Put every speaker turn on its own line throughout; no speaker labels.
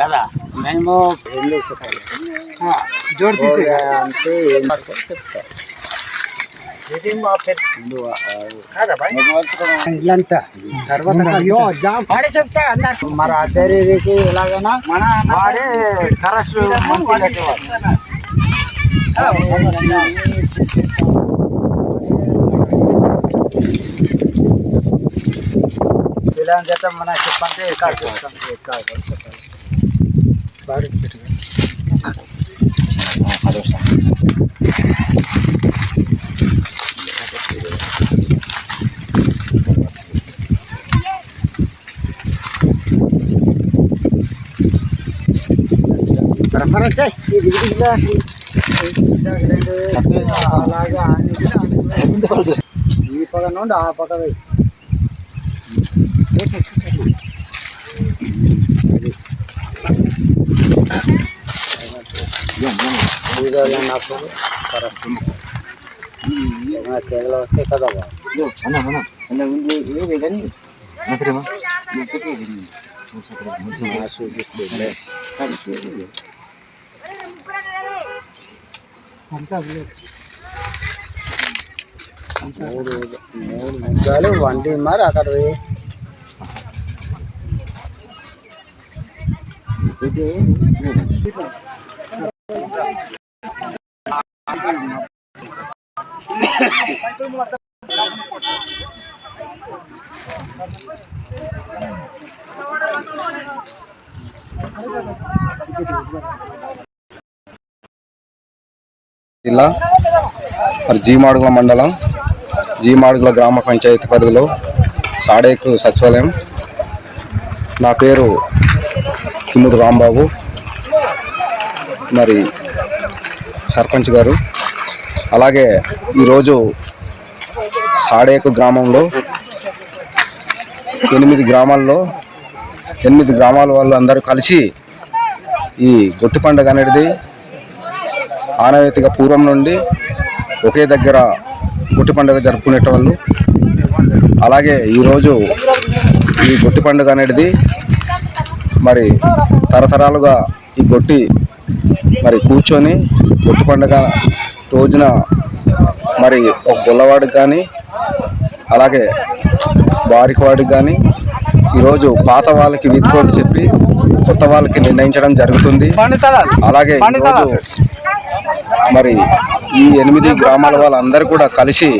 కదా మేము జోడు తీసే అంటే ఏం ఇల్లంతా తర్వాత వాడే చెప్తా అన్నారు. మరి అద్దరికి ఎలాగైనా మన వాడే కరెక్ట్ ఇలా చేత మన చెప్పంటే ఎక్కడ చెప్తాం ఎక్కడ చెప్పాలి బాడీ అలాగా ఈ పక్క నుండి ఆ పక్క పోయి నాకు తెగలు వస్తే కదా మూడు మూడు ముగ్గాలు వండి మరి అక్కడ పోయి
జిల్లా మరి జీమాడుగుల మండలం జీమాడుగుల గ్రామ పంచాయతీ పరిధిలో సాడేకు సచివాలయం. నా పేరు కిమ్ముడు రాంబాబు. మరి సర్పంచ్ గారు. అలాగే ఈరోజు సాడేకు గ్రామంలో ఎనిమిది గ్రామాల్లో ఎనిమిది గ్రామాల వాళ్ళు అందరూ కలిసి ఈ గొట్టి పండుగ అనేది ఆనవాయితీగా పూర్వం నుండి ఒకే దగ్గర గుట్టి పండుగ జరుపుకునేటవాళ్ళు. అలాగే ఈరోజు ఈ గొట్టి పండుగ అనేది మరి తరతరాలుగా ఈ గొట్టి మరి కూర్చొని గొట్టి పండుగ రోజున మరి ఒక గొల్లవాడికి కానీ అలాగే వారికి వాడికి కానీ ఈరోజు పాత వాళ్ళకి వీధుకోటి చెప్పి కొత్త వాళ్ళకి నిర్ణయించడం జరుగుతుంది. అలాగే ఈరోజు మరి ఈ ఎనిమిది గ్రామాల వాళ్ళందరూ కూడా కలిసి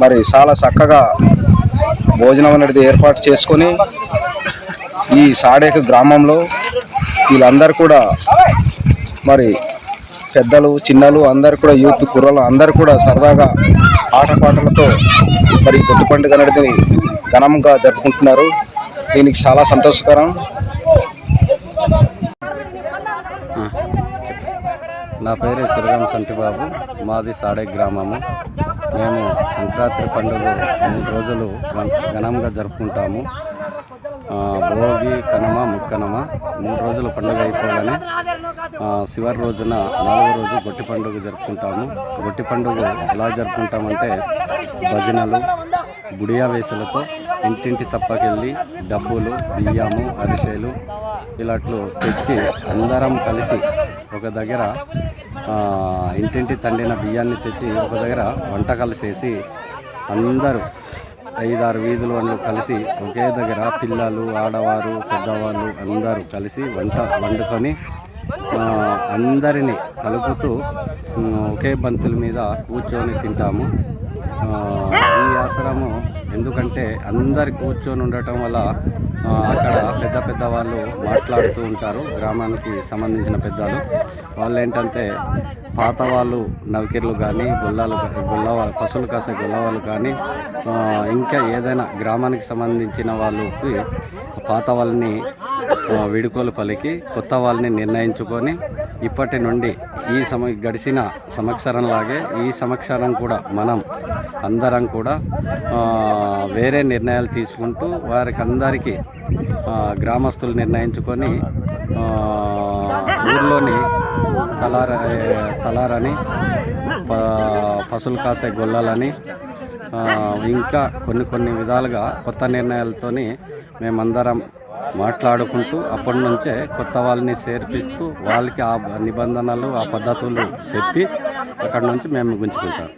మరి చాలా చక్కగా భోజనం అనేది ఏర్పాటు చేసుకొని ఈ సాడేక గ్రామంలో వీళ్ళందరూ కూడా మరి పెద్దలు చిన్నలు అందరు కూడా యూత్ కుర్రలు అందరు కూడా సరదాగా ఆటపాటలతో మరి కొట్టు పండుగ అనేది ఘనంగా జరుపుకుంటున్నారు. దీనికి చాలా సంతోషకరం.
నా పేరు సురగం సంటిబాబు. మాది సాడే గ్రామము. మేము సంక్రాంతి పండుగ మూడు రోజులు ఘనంగా జరుపుకుంటాము. భోగి కనమ ముక్కనమ మూడు రోజుల పండుగ అయిపోగానే ఆ, చివరి రోజున నాలుగో రోజు గొట్టి పండుగ జరుపుకుంటాము. గొట్టి పండుగ ఎలా జరుపుకుంటామంటే భజనలు గుడియా వేసులతో ఇంటింటి తప్పకెళ్ళి డబ్బులు బియ్యము అరిసెలు ఇలాట్లు తెచ్చి అందరం కలిసి ఒక దగ్గర ఇంటింటి తండిన బియ్యాన్ని తెచ్చి ఒక దగ్గర వంటకాలు చేసి అందరూ ఐదారు వీధులు వాళ్ళు కలిసి ఒకే దగ్గర పిల్లలు ఆడవారు పెద్దవాళ్ళు అందరూ కలిసి వంట వండుకొని అందరినీ కలుపుతూ ఒకే బంతుల మీద కూర్చొని తింటాము. ఈ ఆశ్రమం ఎందుకంటే అందరు కూర్చొని ఉండటం వల్ల అక్కడ పెద్ద పెద్ద వాళ్ళు మాట్లాడుతూ ఉంటారు. గ్రామానికి సంబంధించిన పెద్దలు. వాళ్ళు ఏంటంటే పాత వాళ్ళు నవికిర్లు కానీ గొల్లాలు గుల్లవాళ్ళు పశువులు కాసే గొల్లవాళ్ళు కానీ ఇంకా ఏదైనా గ్రామానికి సంబంధించిన వాళ్ళకి పాత వాళ్ళని విడుకోలు పలికి కొత్త వాళ్ళని నిర్ణయించుకొని ఇప్పటి నుండి ఈ సమ గడిచిన సంవత్సరంలాగే ఈ సంవత్సరం కూడా మనం అందరం కూడా వేరే నిర్ణయాలు తీసుకుంటూ వారికి అందరికీ గ్రామస్తులు నిర్ణయించుకొని ఊర్లోని తలార తలారని ప కాసే గొల్లాలని ఇంకా కొన్ని కొన్ని విధాలుగా కొత్త నిర్ణయాలతోని మేమందరం మాట్లాడుకుంటూ అప్పటి నుంచే కొత్త వాళ్ళని చేర్పిస్తూ వాళ్ళకి ఆ నిబంధనలు ఆ పద్ధతులు చెప్పి అక్కడి నుంచి మేము గుంజుకుంటాం.